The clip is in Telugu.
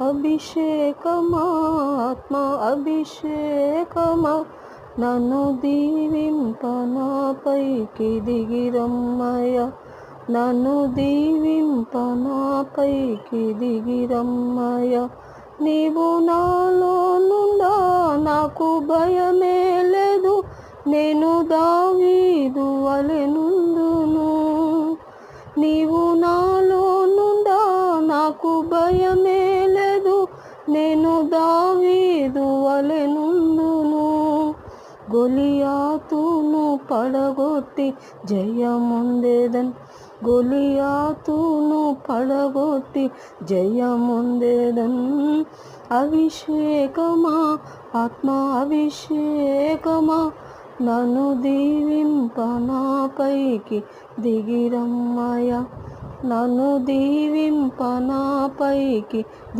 అభిషేకమాత్మ అభిషేకమా? నన్ను దీవింపనాపైకి దిగిరమ్మయ నన్ను దీవింపనాపైకి దిగిరమ్మయ నీవు నాలో నుండా నాకు భయమే లేదు. నేను దావీదు వలెనుందును నీవు నాలో నుండా నాకు భయమే దావీదు వలెనుందును గొలియాతును పడగొట్టి జయముందేదన్? గొలియాతును పడగొట్టి జయముందేదన్? అభిషేకమా? ఆత్మ అభిషేకమా నన్ను దీవింపనా పైకి దిగిరమ్మయ నన్ను దీవింపనా పైకి